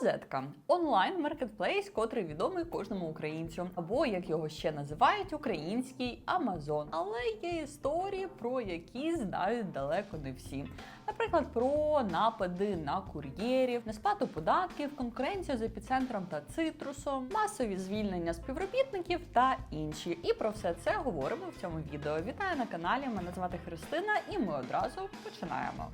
Розетка онлайн маркетплейс, котрий відомий кожному українцю, або як його ще називають, український Амазон. Але є історії, про які знають далеко не всі. Наприклад, про напади на кур'єрів, несплату податків, конкуренцію з епіцентром та цитрусом, масові звільнення співробітників та інші. І про все це говоримо в цьому відео. Вітаю на каналі. Мене звати Христина, і ми одразу починаємо.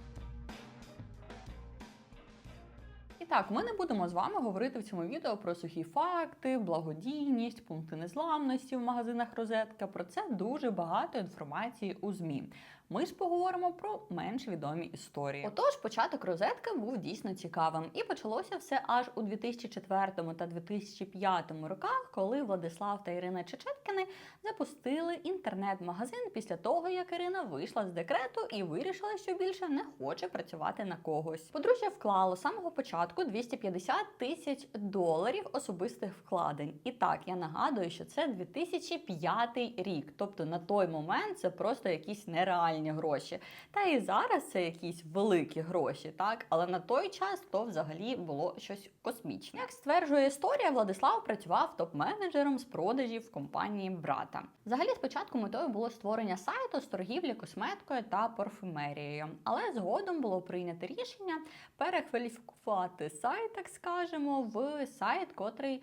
Так, ми не будемо з вами говорити в цьому відео про сухі факти, благодійність, пункти незламності в магазинах розетка. Про це дуже багато інформації у ЗМІ. Ми ж поговоримо про менш відомі історії. Отож, початок розетки був дійсно цікавим, і почалося все аж у 2004 та 2005 роках, коли Владислав та Ірина Чечеткіни запустили інтернет-магазин після того, як Ірина вийшла з декрету і вирішила, що більше не хоче працювати на когось. Подружжя вклало з самого початку 250 тисяч доларів особистих вкладень. І так, я нагадую, що це 2005 рік, тобто на той момент це просто якісь нереальні гроші. Та і зараз це якісь великі гроші, так але на той час то взагалі було щось космічне. Як стверджує історія, Владислав працював топ-менеджером з продажів в компанії брата. Взагалі, спочатку метою було створення сайту з торгівлі косметикою та парфумерією, але згодом було прийнято рішення перекваліфікувати сайт, так скажемо, в сайт, котрий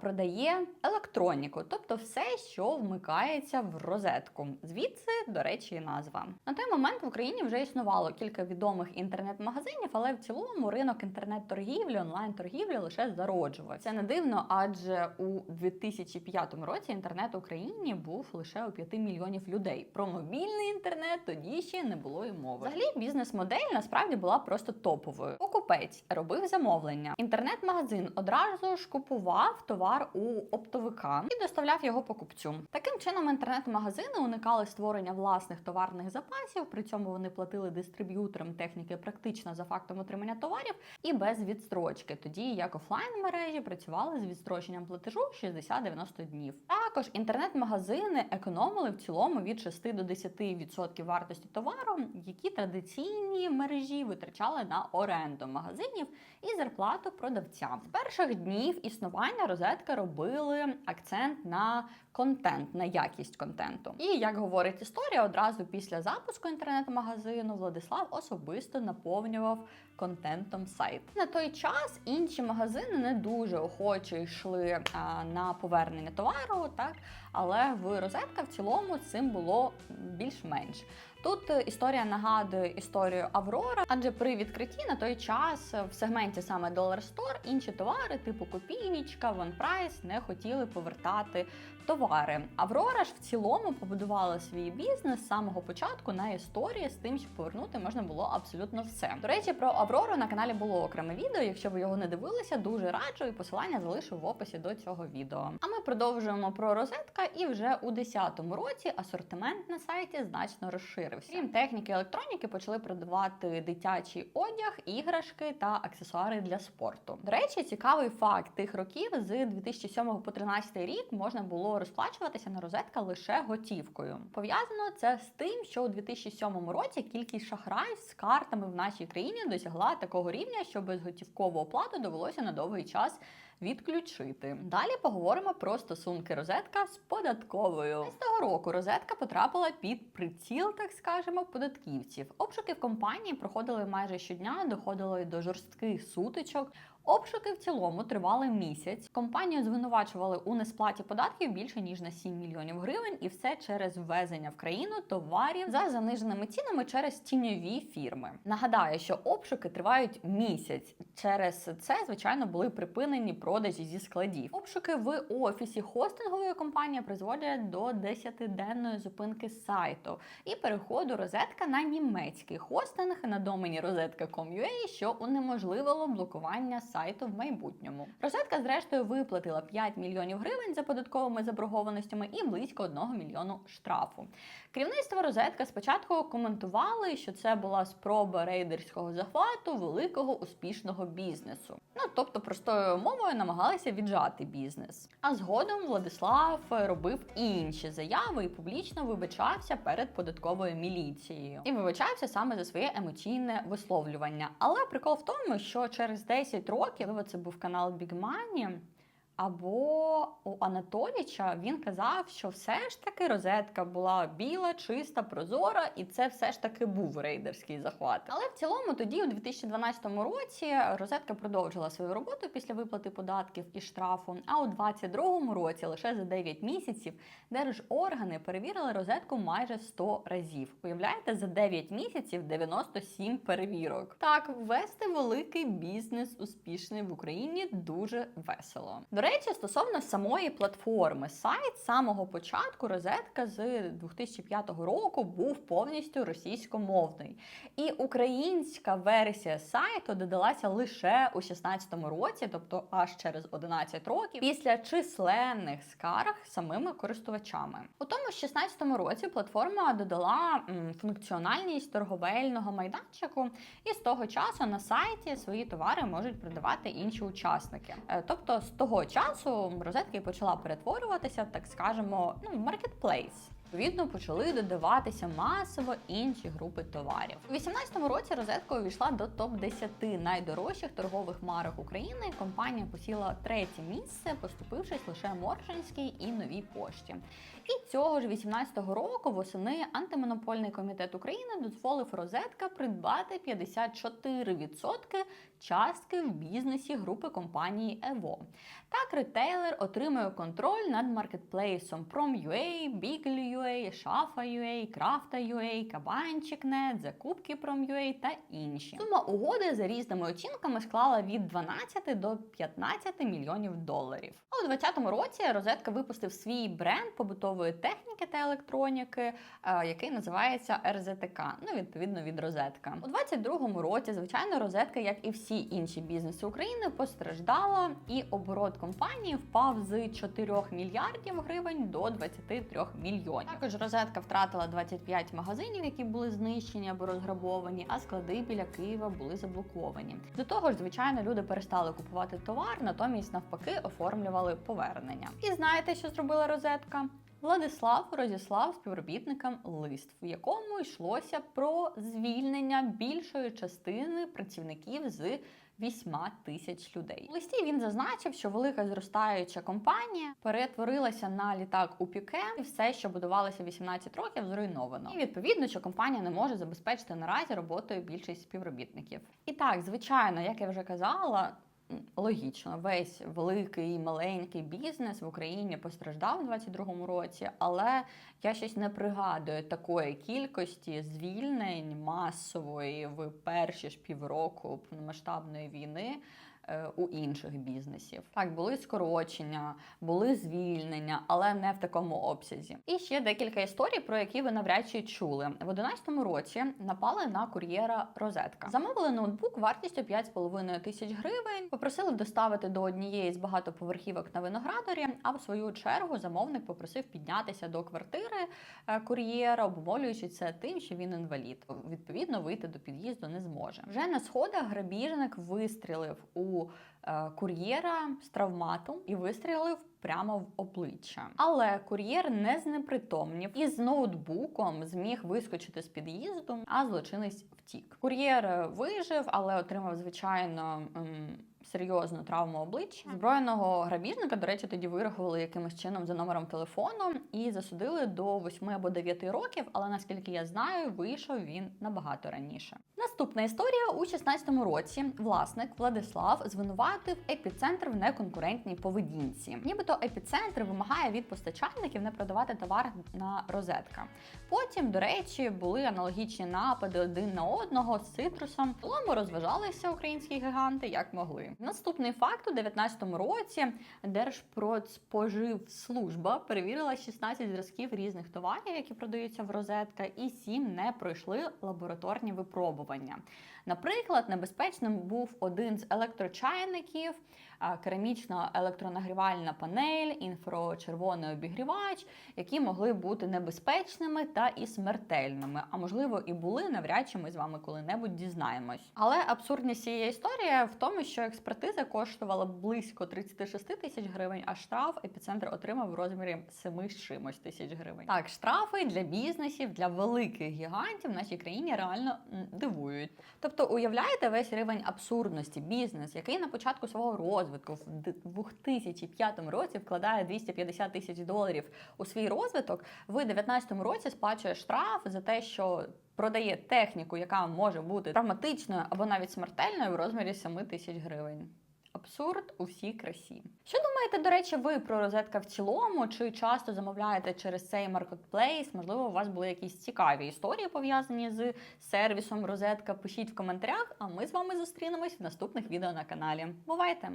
продає електроніку, тобто все, що вмикається в розетку. Звідси, до речі, і назва. На той момент в Україні вже існувало кілька відомих інтернет-магазинів, але в цілому ринок інтернет-торгівлі, онлайн-торгівлі лише зароджував. Це не дивно, адже у 2005 році інтернет в Україні був лише у 5 мільйонів людей. Про мобільний інтернет тоді ще не було й мови. Взагалі, бізнес-модель насправді була просто топовою. Покупець робив замовлення. Інтернет-магазин одразу ж купував товар у оптовика і доставляв його покупцю. Таким чином, інтернет-магазини уникали створення власних товарних запасів. При цьому вони платили дистриб'юторам техніки практично за фактом отримання товарів і без відстрочки. Тоді як офлайн мережі працювали з відстроченням платежу 60-90 днів. Також інтернет-магазини економили в цілому від 6 до 10% вартості товару, які традиційні мережі витрачали на оренду магазинів і зарплату продавцям. З перших днів існування розетка робили акцент на контент, на якість контенту. І як говорить історія, одразу після запуску інтернет-магазину Владислав особисто наповнював контентом сайт. На той час інші магазини не дуже охоче йшли на повернення товару, так але в розетка в цілому цим було більш-менш. Тут е, історія нагадує історію Аврора, адже при відкритті на той час в сегменті саме Dollar Store інші товари, типу копійнічка, OnePrice, не хотіли повертати товари. Аврора ж в цілому побудувала свій бізнес з самого початку на історії з тим, що повернути можна було абсолютно все. До речі, про Аврору на каналі було окреме відео. Якщо ви його не дивилися, дуже раджу і посилання залишу в описі до цього відео. А ми продовжуємо про розетка, і вже у 2010 році асортимент на сайті значно розширився. Крім техніки електроніки, почали продавати дитячий одяг, іграшки та аксесуари для спорту. До речі, цікавий факт тих років з 2007 по 2013 рік можна було розплачуватися на розетка лише готівкою. Пов'язано це з тим, що у 2007 році кількість шахраїв з картами в нашій країні досягла такого рівня, що безготівкову оплату довелося на довгий час відключити. Далі поговоримо про стосунки розетка з податковою. З того року розетка потрапила під приціл, так скажемо, податківців. Обшуки в компанії проходили майже щодня, доходило й до жорстких сутичок. Обшуки в цілому тривали місяць. Компанію звинувачували у несплаті податків більше ніж на 7 мільйонів гривень, і все через ввезення в країну товарів за заниженими цінами через тіньові фірми. Нагадаю, що обшуки тривають місяць. Через це, звичайно, були припинені продажі зі складів. Обшуки в офісі хостингової компанії призводять до 10-денної зупинки сайту і переходу розетка на німецький хостинг на домені розетка.com.ua, що унеможливило блокування сайту в майбутньому. Розетка, зрештою, виплатила 5 мільйонів гривень за податковими заборгованостями і близько 1 мільйону штрафу. Керівництво розетка спочатку коментували, що це була спроба рейдерського захвату великого успішного бізнесу. Ну тобто, простою мовою намагалися віджати бізнес. А згодом Владислав робив інші заяви і публічно вибачався перед податковою міліцією і вибачався саме за своє емоційне висловлювання. Але прикол в тому, що через 10 років років. Це був канал Big Money. Або у Анатоліча він казав, що все ж таки розетка була біла, чиста, прозора, і це все ж таки був рейдерський захват. Але в цілому тоді, у 2012 році, розетка продовжила свою роботу після виплати податків і штрафу. А у 2022 році, лише за 9 місяців, держоргани перевірили розетку майже 100 разів. Уявляєте, за 9 місяців 97 перевірок. Так, вести великий бізнес успішний в Україні дуже весело. До речі, стосовно самої платформи, сайт з самого початку розетка з 2005 року був повністю російськомовний. І українська версія сайту додалася лише у 2016 році, тобто аж через 11 років, після численних скарг самими користувачами. У тому ж 2016 році платформа додала функціональність торговельного майданчику, і з того часу на сайті свої товари можуть продавати інші учасники. Е, Тобто з того часу розетка і почала перетворюватися, так скажемо, ну, маркетплейс. Відповідно, почали додаватися масово інші групи товарів. У 2018 році розетка увійшла до топ 10 найдорожчих торгових марок України. Компанія посіла третє місце, поступившись лише Моршинській і новій пошті. І цього ж 18-го року восени антимонопольний комітет України дозволив розетка придбати 54% частки в бізнесі групи компанії Evo. Так, ретейлер отримує контроль над маркетплейсом Prom.ua, Beagle.ua, Shafa.ua, Crafta.ua, Кабанчик.net, Закупки Prom.ua та інші. Сума угоди за різними оцінками склала від 12 до 15 мільйонів доларів. А у 2020 році розетка випустив свій бренд побутової техніки та електроніки, е, який називається РЗТК, ну відповідно від розетка. У 2022 році, звичайно, розетка, як і всі інші бізнеси України, постраждала, і оборот компанії впав з 4 мільярдів гривень до 23 мільйонів. Також розетка втратила 25 магазинів, які були знищені або розграбовані, а склади біля Києва були заблоковані. До того ж, звичайно, люди перестали купувати товар, натомість навпаки оформлювали повернення. І знаєте, що зробила розетка? Владислав розіслав співробітникам лист, в якому йшлося про звільнення більшої частини працівників з 8 тисяч людей. У листі він зазначив, що велика зростаюча компанія перетворилася на літак у піке, і все, що будувалося 18 років, зруйновано. І відповідно, що компанія не може забезпечити наразі роботою більшість співробітників. І так, звичайно, як я вже казала. Логічно, весь великий і маленький бізнес в Україні постраждав у 2022 році, але я щось не пригадую такої кількості звільнень масової в перші ж півроку повномасштабної війни у інших бізнесів. Так, були скорочення, були звільнення, але не в такому обсязі. І ще декілька історій, про які ви навряд чи чули. В 11 році напали на кур'єра розетка. Замовили ноутбук вартістю 5,5 тисяч гривень, попросили доставити до однієї з багатоповерхівок на виноградарі. А в свою чергу замовник попросив піднятися до квартири е, кур'єра, обумовлюючи це тим, що він інвалід. Відповідно, вийти до під'їзду не зможе. Вже на сходах грабіжник вистрілив у е, кур'єра з травматом і вистрілив прямо в обличчя. Але кур'єр не знепритомнів і з ноутбуком зміг вискочити з під'їзду, а злочинець втік. Кур'єр е, вижив, але отримав звичайно. Серйозну травму обличчя збройного грабіжника, до речі, тоді вирахували якимось чином за номером телефону і засудили до 8 або 9 років. Але наскільки я знаю, вийшов він набагато раніше. Наступна історія у 16-му році. Власник Владислав звинуватив епіцентр в неконкурентній поведінці. Нібито епіцентр вимагає від постачальників не продавати товар на розетка. Потім, до речі, були аналогічні напади один на одного з цитрусом. В цілому розважалися українські гіганти як могли. Наступний факт у 19-му році Держпродспоживслужба перевірила 16 зразків різних товарів, які продаються в розетка, і 7 не пройшли лабораторні випробування. Наприклад, небезпечним був один з електрочайників, керамічна електронагрівальна панель, інфрачервоний обігрівач, які могли бути небезпечними та і смертельними. А можливо, і були навряд чи ми з вами коли-небудь дізнаємось. Але абсурдність цієї історії в тому, що експертиза коштувала близько 36 тисяч гривень, а штраф епіцентр отримав в розмірі 7 з чимось тисяч гривень. Так, штрафи для бізнесів, для великих гігантів в нашій країні реально дивують. Тобто уявляєте весь рівень абсурдності, бізнес, який на початку свого розвитку в д- 2005 році вкладає 250 тисяч доларів у свій розвиток, в 2019 році сплачує штраф за те, що продає техніку, яка може бути травматичною або навіть смертельною в розмірі 7 тисяч гривень. Абсурд у всій красі. Що думаєте, до речі, ви про розетка в цілому? Чи часто замовляєте через цей маркетплейс? Можливо, у вас були якісь цікаві історії пов'язані з сервісом розетка? Пишіть в коментарях, а ми з вами зустрінемось в наступних відео на каналі. Бувайте!